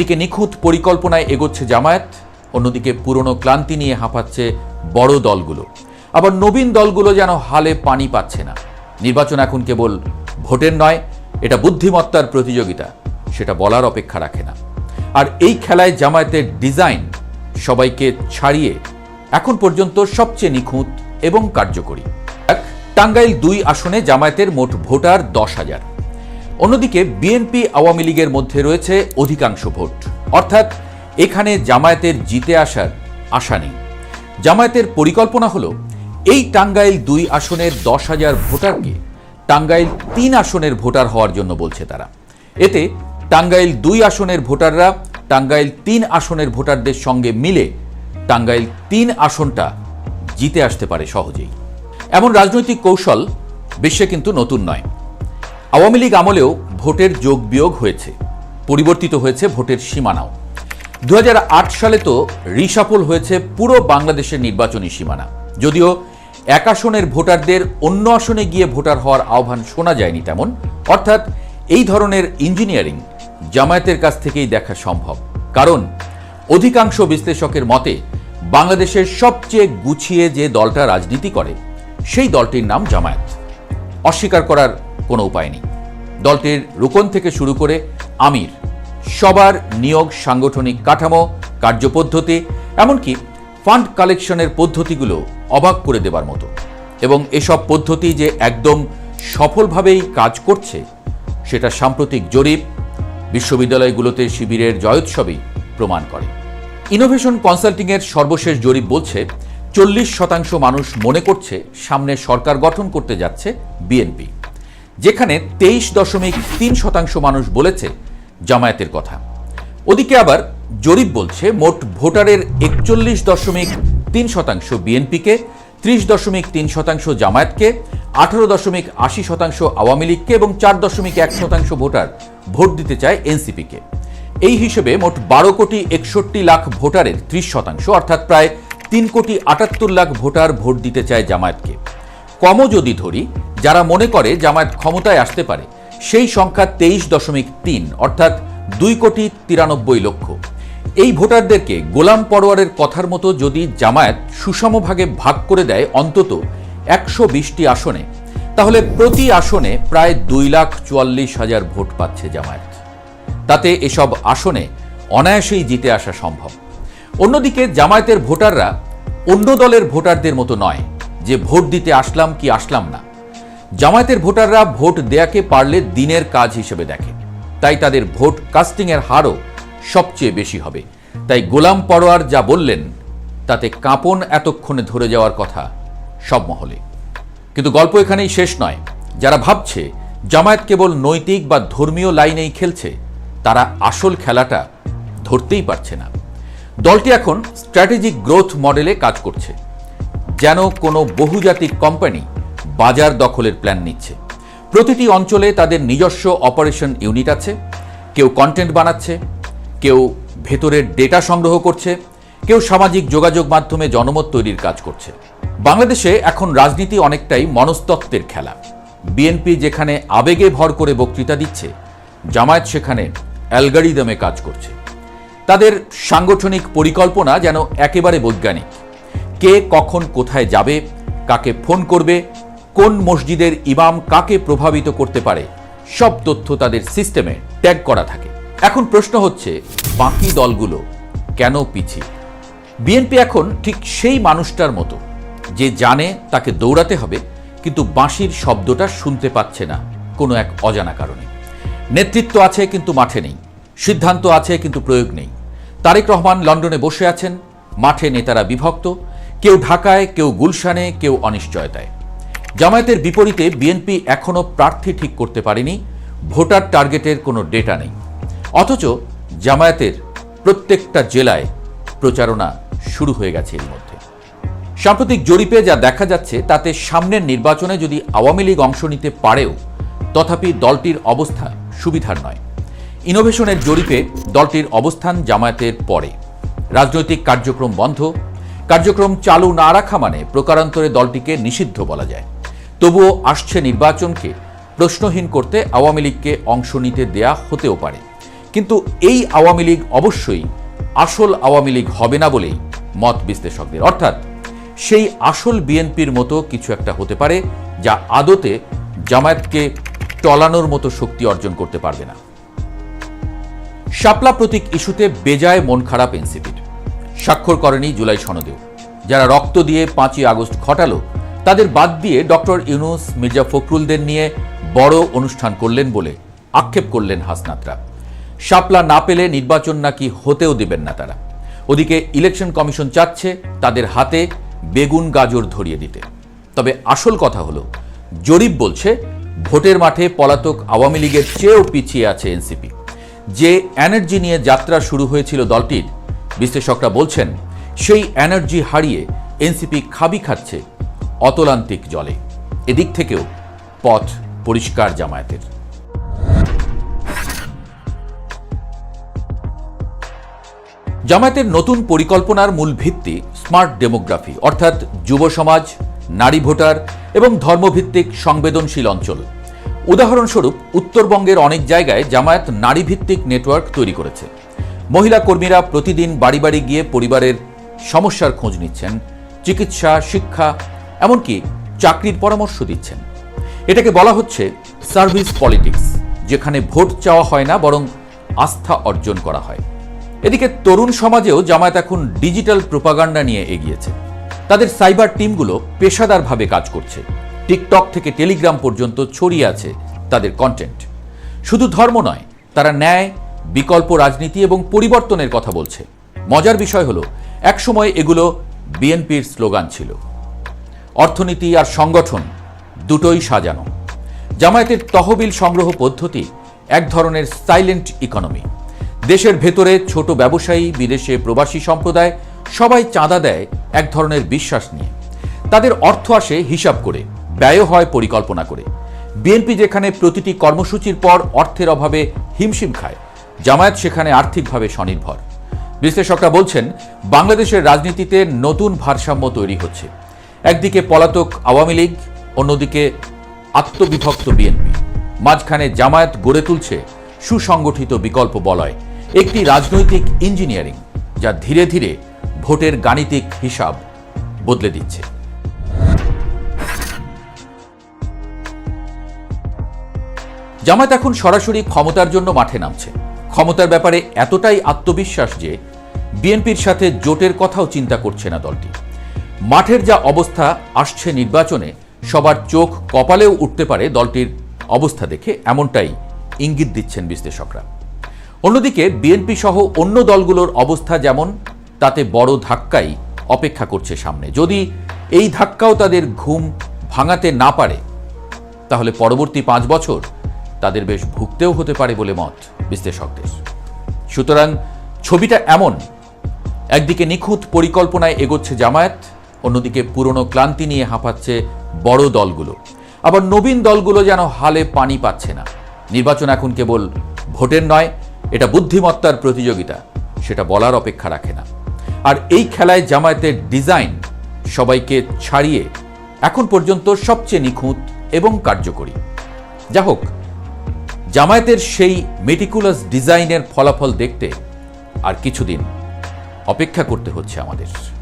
একদিকে নিখুঁত পরিকল্পনায় এগোচ্ছে জামায়াত, অন্যদিকে পুরনো ক্লান্তি নিয়ে হাঁপাচ্ছে বড় দলগুলো। আবার নবীন দলগুলো যেন হালে পানি পাচ্ছে না। নির্বাচন এখন কেবল ভোটের নয়, এটা বুদ্ধিমত্তার প্রতিযোগিতা, সেটা বলার অপেক্ষা রাখে না। আর এই খেলায় জামায়াতের ডিজাইন সবাইকে ছাড়িয়ে এখন পর্যন্ত সবচেয়ে নিখুঁত এবং কার্যকরী। টাঙ্গাইল দুই আসনে জামায়াতের মোট ভোটার দশ হাজার। অন্যদিকে বিএনপি আওয়ামী লীগের মধ্যে রয়েছে অধিকাংশ ভোট। অর্থাৎ এখানে জামায়াতের জিতে আসার আশা নেই। জামায়াতের পরিকল্পনা হল, এই টাঙ্গাইল দুই আসনের দশ হাজার ভোটারকে টাঙ্গাইল তিন আসনের ভোটার হওয়ার জন্য বলছে তারা। এতে টাঙ্গাইল দুই আসনের ভোটাররা টাঙ্গাইল তিন আসনের ভোটারদের সঙ্গে মিলে টাঙ্গাইল তিন আসনটা জিতে আসতে পারে সহজেই। এমন রাজনৈতিক কৌশল বিশ্বে কিন্তু নতুন নয়। আওয়ামী লীগ আমলেও ভোটের যোগ বিয়োগ হয়েছে, পরিবর্তিত হয়েছে ভোটের সীমানাও। দু হাজার আট সালে তো রিসাপল হয়েছে পুরো বাংলাদেশের নির্বাচনী সীমানা। যদিও এক আসনের ভোটারদের অন্য আসনে গিয়ে ভোটার হওয়ার আহ্বান শোনা যায়নি তেমন, অর্থাৎ এই ধরনের ইঞ্জিনিয়ারিং জামায়াতের কাছ থেকেই দেখা সম্ভব। কারণ অধিকাংশ বিশ্লেষকের মতে, বাংলাদেশের সবচেয়ে গুছিয়ে যে দলটা রাজনীতি করে, সেই দলটির নাম জামায়াত। অস্বীকার করার কোনো উপায় নেই। দলটির রুকন থেকে শুরু করে আমির, সবার নিয়োগ, সাংগঠনিক কাঠামো, কার্যপদ্ধতি, এমনকি ফান্ড কালেকশনের পদ্ধতিগুলো অবাক করে দেবার মতো। এবং এসব পদ্ধতি যে একদম সফলভাবেই কাজ করছে, সেটা সাম্প্রতিক জরিপ বিশ্ববিদ্যালয়গুলোতে শিবিরের জয়োৎসবেই প্রমাণ করে। ইনোভেশন কনসাল্টিংয়ের সর্বশেষ জরিপ বলছে, চল্লিশ শতাংশ মানুষ মনে করছে সামনে সরকার গঠন করতে যাচ্ছে বিএনপি। যেখানে তেইশ দশমিক তিন শতাংশ মানুষ বলেছে জামায়াতের কথা। ওদিকে আবার জরিপ বলছে মোট ভোটারের একচল্লিশ দশমিক তিন শতাংশ বিএনপিকে, ত্রিশ দশমিক তিন শতাংশ জামায়াতকে, আঠারো দশমিক আশি শতাংশ আওয়ামী লীগকে এবং চার দশমিক এক শতাংশ ভোটার ভোট দিতে চায় এনসিপিকে। এই হিসেবে মোট বারো কোটি একষট্টি লাখ ভোটারের ত্রিশ শতাংশ, অর্থাৎ প্রায় তিন কোটি আটাত্তর লাখ ভোটার ভোট দিতে চায় জামায়াতকে। কমও যদি ধরি যারা মনে করে জামায়াত ক্ষমতায় আসতে পারে, সেই সংখ্যা তেইশ দশমিক তিন, অর্থাৎ দুই কোটি তিরানব্বই লক্ষ। এই ভোটারদেরকে গোলাম পরোয়ারের কথার মতো যদি জামায়াত সুষমভাগে ভাগ করে দেয় অন্তত একশো বিশটি আসনে, তাহলে প্রতি আসনে প্রায় দুই লাখ চুয়াল্লিশ হাজার ভোট পাচ্ছে জামায়াত। তাতে এসব আসনে অনায়াসেই জিতে আসা সম্ভব। অন্যদিকে জামায়াতের ভোটাররা অন্য দলের ভোটারদের মতো নয়, যে ভোট দিতে আসলাম কি আসলাম না। জামায়াতের ভোটাররা ভোট দেয়াকে পারলে দিনের কাজ হিসেবে দেখে। তাই তাদের ভোট কাস্টিংয়ের হারও সবচেয়ে বেশি হবে। তাই গোলাম পরোয়ার যা বললেন, তাতে কাঁপন এতক্ষণে ধরে যাওয়ার কথা সব মহলে। কিন্তু গল্প এখানেই শেষ নয়। যারা ভাবছে জামায়াত কেবল নৈতিক বা ধর্মীয় লাইনেই খেলছে, তারা আসল খেলাটা ধরতেই পারছে না। দলটি এখন স্ট্র্যাটেজিক গ্রোথ মডেলে কাজ করছে। যেন কোনো বহুজাতিক কোম্পানি বাজার দখলের প্ল্যান নিচ্ছে। প্রতিটি অঞ্চলে তাদের নিজস্ব অপারেশন ইউনিট আছে। কেউ কন্টেন্ট বানাচ্ছে, কেউ ভেতরের ডেটা সংগ্রহ করছে, কেউ সামাজিক যোগাযোগ মাধ্যমে জনমত তৈরির কাজ করছে। বাংলাদেশে এখন রাজনীতি অনেকটাই মনস্তত্ত্বের খেলা। বিএনপি যেখানে আবেগে ভর করে বক্তৃতা দিচ্ছে, জামায়াত সেখানে অ্যালগারিদমে কাজ করছে। তাদের সাংগঠনিক পরিকল্পনা যেন একেবারে বৈজ্ঞানিক। কে কখন কোথায় যাবে, কাকে ফোন করবে কোন মসজিদের ইমাম কাকে প্রভাবিত করতে পারে? সব তথ্য তাদের সিস্টেমে ট্যাগ করা থাকে। এখন প্রশ্ন হচ্ছে, বাকি দলগুলো কেন পিছিয়ে? বিএনপি এখন ঠিক সেই মানুষটার মতো, যে জানে তাকে দৌড়াতে হবে, কিন্তু বাঁশির শব্দটা শুনতে পাচ্ছে না কোনো এক অজানা কারণে। নেতৃত্ব আছে কিন্তু মাঠে নেই, সিদ্ধান্ত আছে কিন্তু প্রয়োগ নেই। তারেক রহমান লন্ডনে বসে আছেন, মাঠে নেতারা বিভক্ত, কেউ ঢাকায়, কেউ গুলশানে, কেউ অনিশ্চয়তায়। জামায়াতের বিপরীতে বিএনপি এখনও প্রার্থী ঠিক করতে পারেনি, ভোটার টার্গেটের কোনো ডেটা নেই। অথচ জামায়াতের প্রত্যেকটা জেলায় প্রচারণা শুরু হয়ে গেছে এর মধ্যে। সাম্প্রতিক জরিপে যা দেখা যাচ্ছে, তাতে সামনের নির্বাচনে যদি আওয়ামী লীগ অংশ নিতে পারেও, তথাপি দলটির অবস্থা সুবিধার নয়। ইনোভেশনের জরিপে দলটির অবস্থান জামায়াতের পরে। রাজনৈতিক কার্যক্রম বন্ধ, কার্যক্রম চালু না রাখা মানে প্রকারান্তরে দলটিকে নিষিদ্ধ বলা যায়। তবুও আসছে নির্বাচনকে প্রশ্নহীন করতে আওয়ামী লীগকে অংশ নিতে দেয়া হতেও পারে। কিন্তু এই আওয়ামী লীগ অবশ্যই আসল আওয়ামী লীগ হবে না বলেই মত বিশ্লেষকদের। অর্থাৎ সেই আসল বিএনপির মতো কিছু একটা হতে পারে যা আদতে জামায়াতকে টলানোর মতো শক্তি অর্জন করতে পারবে না। শাপলা প্রতীক ইস্যুতে বেজায় মন খারাপ এনসিপির। স্বাক্ষর করেনি জুলাই সনদেও। যারা রক্ত দিয়ে পাঁচই আগস্ট ঘটালো তাদের বাদ দিয়ে ডক্টর ইউনুস, মির্জা ফখরুলদের নিয়ে বড় অনুষ্ঠান করলেন বলে আক্ষেপ করলেন হাসনাতরা। শাপলা না পেলে নির্বাচন নাকি হতেও দেবেন না তারা। ওদিকে ইলেকশন কমিশন চাচ্ছে তাদের হাতে বেগুন গাজর ধরিয়ে দিতে। তবে আসল কথা হলো, জরিপ বলছে ভোটের মাঠে পলাতক আওয়ামী লীগের চেয়েও পিছিয়ে আছে এনসিপি। যে এনার্জি নিয়ে যাত্রা শুরু হয়েছিল দলটির, বিশ্লেষকরা বলছেন, সেই এনার্জি হারিয়ে এনসিপি খাবি খাচ্ছে অতলান্তিক জলে। এদিক থেকেও পথ পরিষ্কার জামায়াতের। জামায়াতের নতুন পরিকল্পনার মূল ভিত্তি স্মার্ট ডেমোগ্রাফি, অর্থাৎ যুব সমাজ, নারী ভোটার এবং ধর্মভিত্তিক সংবেদনশীল অঞ্চল। উদাহরণস্বরূপ, উত্তরবঙ্গের অনেক জায়গায় জামায়াত নারীভিত্তিক নেটওয়ার্ক তৈরি করেছে। মহিলা কর্মীরা প্রতিদিন বাড়ি বাড়ি গিয়ে পরিবারের সমস্যার খোঁজ নিচ্ছেন। চিকিৎসা, শিক্ষা এমনকি চাকরির পরামর্শ দিচ্ছেন। এটাকে বলা হচ্ছে সার্ভিস পলিটিক্স, যেখানে ভোট চাওয়া হয় না, বরং আস্থা অর্জন করা হয়। এদিকে তরুণ সমাজেও জামায়াত এখন ডিজিটাল প্রোপাগান্ডা নিয়ে এগিয়েছে। তাদের সাইবার টিমগুলো পেশাদারভাবে কাজ করছে। টিকটক থেকে টেলিগ্রাম পর্যন্ত ছড়িয়ে আছে তাদের কন্টেন্ট শুধু ধর্ম নয়, তারা ন্যায়, বিকল্প রাজনীতি এবং পরিবর্তনের কথা বলছে। মজার বিষয় হলো, একসময় এগুলো বিএনপির স্লোগান ছিল। অর্থনীতি আর সংগঠন দুটোই সাজানো। জামায়াতের তহবিল সংগ্রহ পদ্ধতি এক ধরনের সাইলেন্ট ইকোনমি দেশের ভেতরে ছোট ব্যবসায়ী, বিদেশে প্রবাসী সম্প্রদায় সবাই চাঁদা দেয় এক ধরনের বিশ্বাস নিয়ে। তাদের অর্থ আসে হিসাব করে ব্যয় হয় পরিকল্পনা করে। বিএনপি যেখানে প্রতিটি কর্মসূচির পর অর্থের অভাবে হিমশিম খায়, জামায়াত সেখানে আর্থিকভাবে স্বনির্ভর। বিশ্লেষকরা বলছেন, বাংলাদেশের রাজনীতিতে নতুন ভারসাম্য তৈরি হচ্ছে। একদিকে পলাতক আওয়ামী লীগ, অন্যদিকে আত্মবিভক্ত বিএনপি। মাঝখানে জামায়াত গড়ে তুলছে সুসংগঠিত বিকল্প বলয়। একটি রাজনৈতিক ইঞ্জিনিয়ারিং যা ধীরে ধীরে ভোটের গাণিতিক হিসাব বদলে দিচ্ছে। জামায়াত এখন সরাসরি ক্ষমতার জন্য মাঠে নামছে। ক্ষমতার ব্যাপারে এতটাই আত্মবিশ্বাস যে বিএনপির সাথে জোটের কথাও চিন্তা করছে না দলটি। মাঠের যা অবস্থা আসছে নির্বাচনে, সবার চোখ কপালেও উঠতে পারে দলটির অবস্থা দেখে এমনটাই ইঙ্গিত দিচ্ছেন বিশ্লেষকরা। অন্যদিকে বিএনপি সহ অন্য দলগুলোর অবস্থা যেমন, তাতে বড় ধাক্কাই অপেক্ষা করছে সামনে। যদি এই ধাক্কাও তাদের ঘুম ভাঙাতে না পারে, তাহলে পরবর্তী পাঁচ বছর তাদের বেশ ভুগতেও হতে পারে বলে মত বিশ্লেষকদের। সুতরাং ছবিটা এমন, একদিকে নিখুঁত পরিকল্পনায় এগোচ্ছে জামায়াত অন্যদিকে পুরনো ক্লান্তি নিয়ে হাঁপাচ্ছে বড় দলগুলো। আবার নবীন দলগুলো যেন হালে পানি পাচ্ছে না। নির্বাচন এখন কেবল ভোটের নয়, এটা বুদ্ধিমত্তার প্রতিযোগিতা, সেটা বলার অপেক্ষা রাখে না। আর এই খেলায় জামায়াতের ডিজাইন সবাইকে ছাড়িয়ে এখন পর্যন্ত সবচেয়ে নিখুঁত এবং কার্যকরী। যা হোক, জামায়াতের সেই মেটিকুলাস ডিজাইনের ফলাফল দেখতে আর কিছুদিন অপেক্ষা করতে হচ্ছে আমাদের।